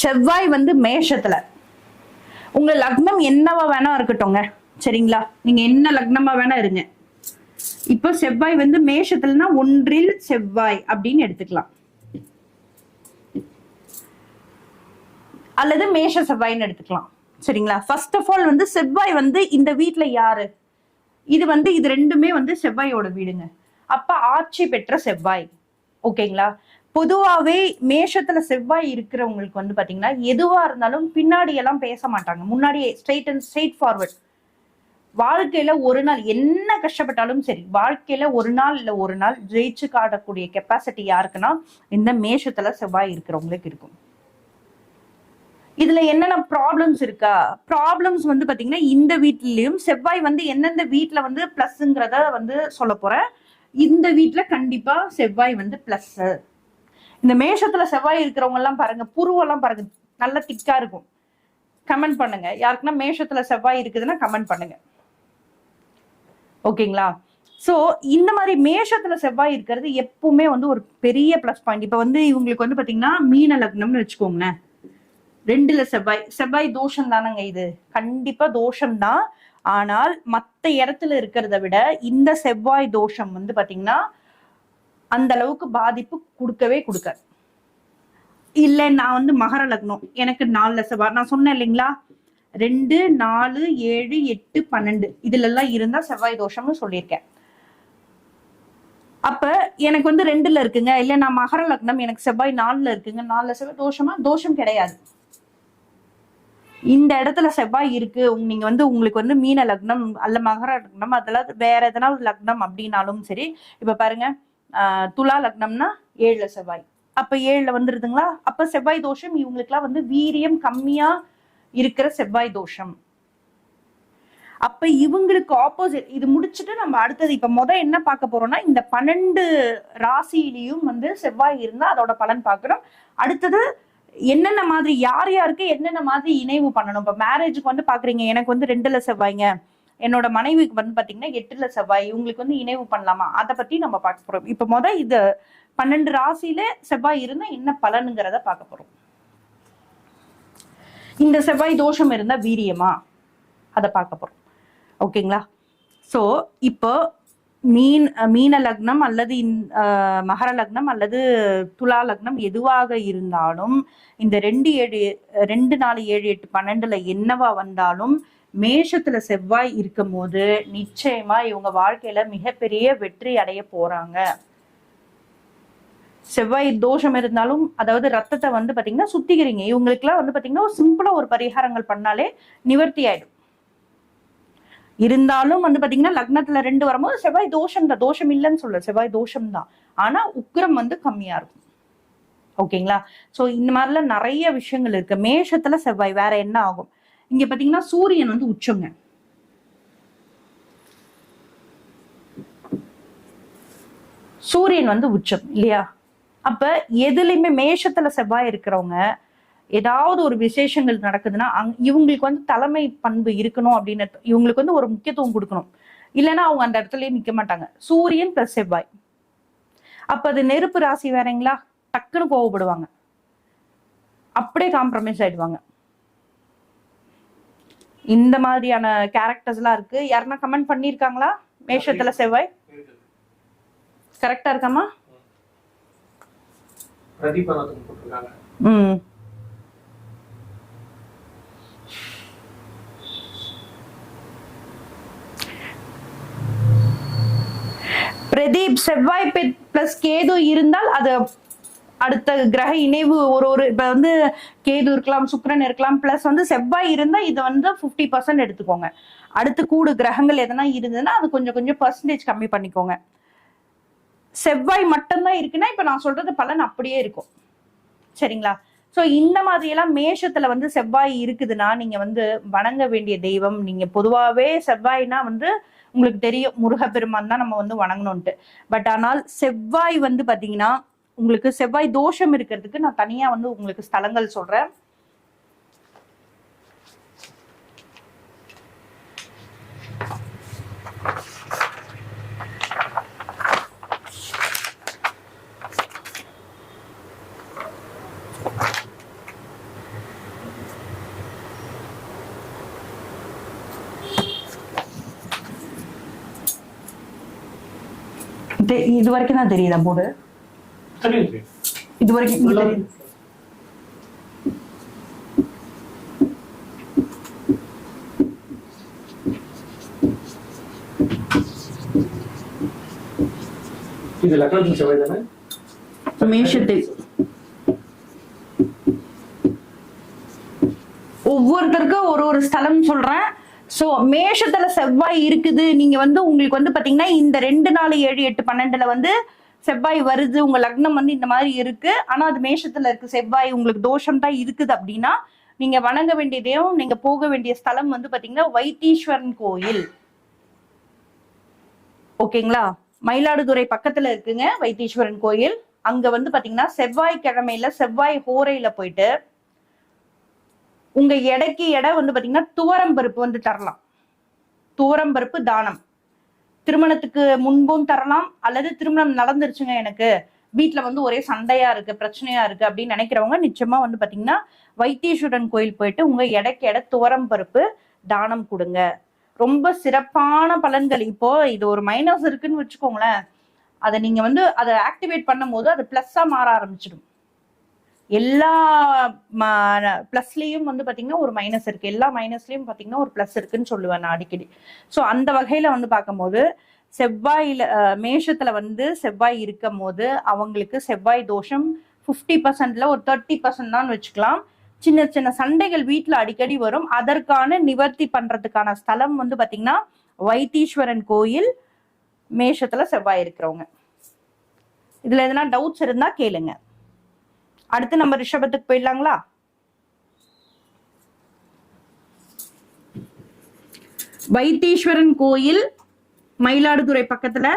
செவ்வாய் வந்து மேஷத்துல. உங்க லக்னம் என்னவா வேணா இருக்கட்டும்ங்க. சரிங்களா? நீங்க என்ன லக்னமா வேணா இருங்க. இப்போ செவ்வாய் வந்து மேஷத்துலனா ஒன்றில் செவ்வாய் அப்படின்னு எடுத்துக்கலாம். அல்லது மேஷ செவ்வாய்ன்னு எடுத்துக்கலாம். சரிங்களா? ஃபர்ஸ்ட் ஆஃப் ஆல் வந்து செவ்வாய் வந்து இந்த வீட்ல யாரு? இது வந்து இது ரெண்டுமே வந்து செவ்வாயோட வீடுங்க. அப்ப ஆட்சி பெற்ற செவ்வாய். ஓகேங்களா? பொதுவாகவே மேஷத்துல செவ்வாய் இருக்கிறவங்களுக்கு வந்து பாத்தீங்கன்னா எதுவா இருந்தாலும் பின்னாடி எல்லாம் பேச மாட்டாங்க. முன்னாடியே ஸ்ட்ரெயிட் அண்ட் ஸ்ட்ரெயிட் ஃபார்வர்ட் வாழ்க்கையில ஒரு நாள் என்ன கஷ்டப்பட்டாலும் சரி வாழ்க்கையில ஒரு நாள் இல்ல ஒரு நாள் ஜெயிச்சு காட்டக்கூடிய கெப்பாசிட்டி யாருக்குன்னா இந்த மேஷத்துல செவ்வாய் இருக்கிறவங்களுக்கு இருக்கும். இதுல என்னென்ன ப்ராப்ளம்ஸ் இருக்கா? ப்ராப்ளம்ஸ் வந்து பாத்தீங்கன்னா இந்த வீட்லயும் செவ்வாய் வந்து எந்தெந்த வீட்டுல வந்து பிளஸ்ங்கிறத வந்து சொல்ல போறேன். இந்த வீட்டுல கண்டிப்பா செவ்வாய் வந்து பிளஸ் இந்த மேஷத்துல செவ்வாய் இருக்கிறவங்க எல்லாம் பாருங்க புருவெல்லாம் பாருங்க நல்லா திக்கா இருக்கும். கமெண்ட் பண்ணுங்க. யாருக்குன்னா மேஷத்துல செவ்வாய் இருக்குதுன்னா கமெண்ட் பண்ணுங்க. ஓகேங்களா? சோ இந்த மாதிரி மேஷத்துல செவ்வாய் இருக்கிறது எப்பவுமே வந்து ஒரு பெரிய ப்ளஸ் பாயிண்ட் இப்ப வந்து இவங்களுக்கு வந்து பாத்தீங்கன்னா மீன லக்னம்னு வச்சுக்கோங்களேன். ரெண்டுல செவ்வாய். செவ்வாய் தோஷம் தானங்க இது. கண்டிப்பா தோஷம் தான் ஆனால் மத்த இடத்துல இருக்கிறத விட இந்த செவ்வாய் தோஷம் வந்து பாத்தீங்கன்னா அந்த அளவுக்கு பாதிப்பு கொடுக்கவே கொடுக்காது. இல்ல நான் வந்து மகர லக்னம். எனக்கு நாலு செவ்வாய் நான் சொன்னேன் இல்லைங்களா? ரெண்டு நாலு ஏழு எட்டு பன்னெண்டு. இதுல எல்லாம் இருந்தா செவ்வாய் தோஷம்னு சொல்லியிருக்கேன். அப்ப எனக்கு வந்து ரெண்டுல இருக்குங்க. இல்ல நான் மகர லக்னம் எனக்கு செவ்வாய் நாலுல இருக்குங்க. நாலுல செவ்வாய் தோஷமா? தோஷம் கிடையாது. இந்த இடத்துல செவ்வாய் இருக்கு. நீங்க வந்து உங்களுக்கு வந்து மீன லக்னம் அல்ல மகர லக்னம். அதெல்லாம் வேற எதனா ஒரு லக்னம் அப்படின்னாலும் சரி இப்ப பாருங்க. துலா லக்னம்னா ஏழுல செவ்வாய். அப்ப ஏழுல வந்துருதுங்களா? அப்ப செவ்வாய் தோஷம் இவங்களுக்குலாம் வந்து வீரியம் கம்மியா இருக்கிற செவ்வாய் தோஷம். அப்ப இவங்களுக்கு ஆப்போசிட் இது முடிச்சுட்டு நம்ம அடுத்தது இப்ப முத என்ன பார்க்க போறோம்னா இந்த பன்னெண்டு ராசியிலையும் வந்து செவ்வாய் இருந்தா அதோட பலன் பார்க்கணும். அடுத்தது என்னென்ன மாதிரி யார் யாருக்கு என்னென்ன மாதிரி இணைவு பண்ணணும்? இப்ப மேரேஜுக்கு வந்து பாக்குறீங்க எனக்கு வந்து ரெண்டுல செவ்வாய்ங்க. என்னோட மனைவிக்கு வந்து பார்த்தீங்கன்னா எட்டுல செவ்வாய் இவங்களுக்கு வந்து இணைவு பண்ணலாமா? அதை பத்தி நம்ம பார்க்க போறோம். இப்ப முத இது பன்னெண்டு ராசியில செவ்வாய் இருந்தா என்ன பலனுங்கிறத பார்க்க போறோம். இந்த செவ்வாய் தோஷம் இருந்தா வீரியமா? அதை பார்க்க போறோம். ஓகேங்களா? ஸோ இப்போ மீன் மீன லக்னம் அல்லது மகர லக்னம் அல்லது துலா லக்னம் எதுவாக இருந்தாலும் இந்த ரெண்டு ஏழு ரெண்டு நாலு ஏழு எட்டு பன்னெண்டுல என்னவா வந்தாலும் மேஷத்துல செவ்வாய் இருக்கும் போது நிச்சயமா இவங்க வாழ்க்கையில மிகப்பெரிய வெற்றி அடைய போறாங்க. செவ்வாய் தோஷம் இருந்தாலும் அதாவது ரத்தத்தை வந்து பாத்தீங்கன்னா சுத்திக்கிறீங்க. இவங்களுக்குலாம் வந்து பாத்தீங்கன்னா சிம்பிளா ஒரு பரிகாரங்கள் பண்ணாலே நிவர்த்தி ஆயிடும். இருந்தாலும் வந்து பாத்தீங்கன்னா லக்னத்துல ரெண்டு வரும்போது செவ்வாய் தோஷம் தான். தோஷம் இல்லைன்னு சொல்ல செவ்வாய் தோஷம் தான். ஆனா உக்கிரம் வந்து கம்மியா இருக்கும். ஓகேங்களா? சோ இந்த மாதிரிலாம் நிறைய விஷயங்கள் இருக்கு. மேஷத்துல செவ்வாய் வேற என்ன ஆகும்? இங்க பாத்தீங்கன்னா சூரியன் வந்து உச்சங்க. சூரியன் வந்து உச்சம் இல்லையா? அப்ப எதுலையுமே மேஷத்துல செவ்வாய் இருக்கிறவங்க ஏதாவது ஒரு விசேஷங்கள் நடக்குதுன்னா அங் இவங்களுக்கு வந்து தலைமை பண்பு இருக்கணும் அப்படின்னு இவங்களுக்கு வந்து ஒரு முக்கியத்துவம் கொடுக்கணும். இல்லைன்னா அவங்க அந்த இடத்துலயே நிக்க மாட்டாங்க. சூரியன் பிளஸ் செவ்வாய். அப்ப அது நெருப்பு ராசி வேறங்களா? டக்குன்னு கோவப்படுவாங்க. அப்படியே காம்ப்ரமைஸ் ஆயிடுவாங்க. இந்த மாதிரியான கேரக்டர்ஸ் எல்லாம் இருக்கு. யாருன்னா கமெண்ட் பண்ணிருக்காங்களா மேஷத்துல செவ்வாய். கரெக்டா இருக்காமா ம். பிரதீப் செவ்வாய் பிளஸ் கேது இருந்தால் அது அடுத்த கிரக இணைவு ஒரு ஒரு இப்ப வந்து கேது இருக்கலாம் சுக்கரன் இருக்கலாம் பிளஸ் வந்து செவ்வாய் இருந்தா இதை வந்து 50% பர்சன்ட் எடுத்துக்கோங்க. அடுத்து கூடு கிரகங்கள் எதனா இருந்ததுன்னா அது கொஞ்சம் கொஞ்சம் பர்சன்டேஜ் கம்மி பண்ணிக்கோங்க. செவ்வாய் மட்டும்தான் இருக்குன்னா இப்ப நான் சொல்றது பலன் அப்படியே இருக்கும். சரிங்களா? ஸோ இந்த மாதிரியெல்லாம் மேஷத்தில் மேஷத்துல வந்து செவ்வாய் இருக்குதுன்னா நீங்க வந்து வணங்க வேண்டிய தெய்வம். நீங்க பொதுவாகவே செவ்வாய்னா வந்து உங்களுக்கு தெரியும் முருகப்பெருமான் தான் நம்ம வந்து வணங்கணும்ட்டு பட் ஆனால் செவ்வாய் வந்து பாத்தீங்கன்னா உங்களுக்கு செவ்வாய் தோஷம் இருக்கிறதுக்கு நான் தனியா வந்து உங்களுக்கு ஸ்தலங்கள் சொல்றேன். இது வரைக்கும் தான் தெரியுதா போடு? இது வரைக்கும் இங்க ஃபுல்லாவே தெரியுது. இது லக்னத்தின் செவ்வாய் தானே? மேஷத்தில் ஒவ்வொருத்தருக்கும் ஒரு ஒரு ஸ்தலம் சொல்றேன். சோ மேஷத்துல செவ்வாய் இருக்குது. நீங்க வந்து உங்களுக்கு வந்து பாத்தீங்கன்னா இந்த ரெண்டு நாலு ஏழு எட்டு பன்னெண்டுல வந்து செவ்வாய் வருது உங்க லக்னம் வந்து இந்த மாதிரி இருக்கு. ஆனா அது மேஷத்துல இருக்கு. செவ்வாய் உங்களுக்கு தோஷம் தான் இருக்குது அப்படின்னா நீங்க வணங்க வேண்டியதையும் நீங்க போக வேண்டிய ஸ்தலம் வந்து பாத்தீங்கன்னா வைத்தீஸ்வரன் கோயில். ஓகேங்களா? மயிலாடுதுறை பக்கத்துல இருக்குங்க வைத்தீஸ்வரன் கோயில். அங்க வந்து பாத்தீங்கன்னா செவ்வாய் கிழமையில செவ்வாய் ஹோரையில போயிட்டு உங்க எடைக்கு எடை வந்து பாத்தீங்கன்னா துவரம் பருப்பு வந்து தரலாம். துவரம் பருப்பு தானம். திருமணத்துக்கு முன்பும் தரலாம் அல்லது திருமணம் நடந்துருச்சுங்க எனக்கு. வீட்டில் வந்து ஒரே சண்டையா இருக்கு பிரச்சனையா இருக்கு அப்படின்னு நினைக்கிறவங்க நிச்சயமா வந்து பாத்தீங்கன்னா வைத்தீஸ்வரன் கோயில் போயிட்டு உங்க எடைக்கு எடை துவரம் பருப்பு தானம் கொடுங்க. ரொம்ப சிறப்பான பலன்கள். இப்போ இது ஒரு மைனஸ் இருக்குன்னு வச்சுக்கோங்களேன். அதை நீங்க வந்து அதை ஆக்டிவேட் பண்ணும் போது அது பிளஸ்ஸா மாற ஆரம்பிச்சிடும். எல்லா ப்ளஸ்லேயும் வந்து பார்த்தீங்கன்னா ஒரு மைனஸ் இருக்குது எல்லா மைனஸ்லேயும் பார்த்தீங்கன்னா ஒரு ப்ளஸ் இருக்குன்னு சொல்லுவேன் நான் அடிக்கடி. ஸோ அந்த வகையில் வந்து பார்க்கும்போது செவ்வாயில மேஷத்தில் வந்து செவ்வாய் இருக்கும் போது அவங்களுக்கு செவ்வாய் தோஷம் ஃபிஃப்டி பர்சன்ட்ல ஒரு தேர்ட்டி பர்சன்ட் தான் வச்சுக்கலாம். சின்ன சின்ன சண்டைகள் வீட்டில் அடிக்கடி வரும். அதற்கான நிவர்த்தி பண்ணுறதுக்கான ஸ்தலம் வந்து பார்த்தீங்கன்னா வைத்தீஸ்வரன் கோயில் மேஷத்தில் செவ்வாய் இருக்கிறவங்க. இதில் எதனா டவுட்ஸ் இருந்தால் கேளுங்க. அடுத்து நம்ம ரிஷபத்துக்கு போயிடலாங்களா? வைத்தீஸ்வரன் கோயில் மயிலாடுதுறை பக்கத்துல.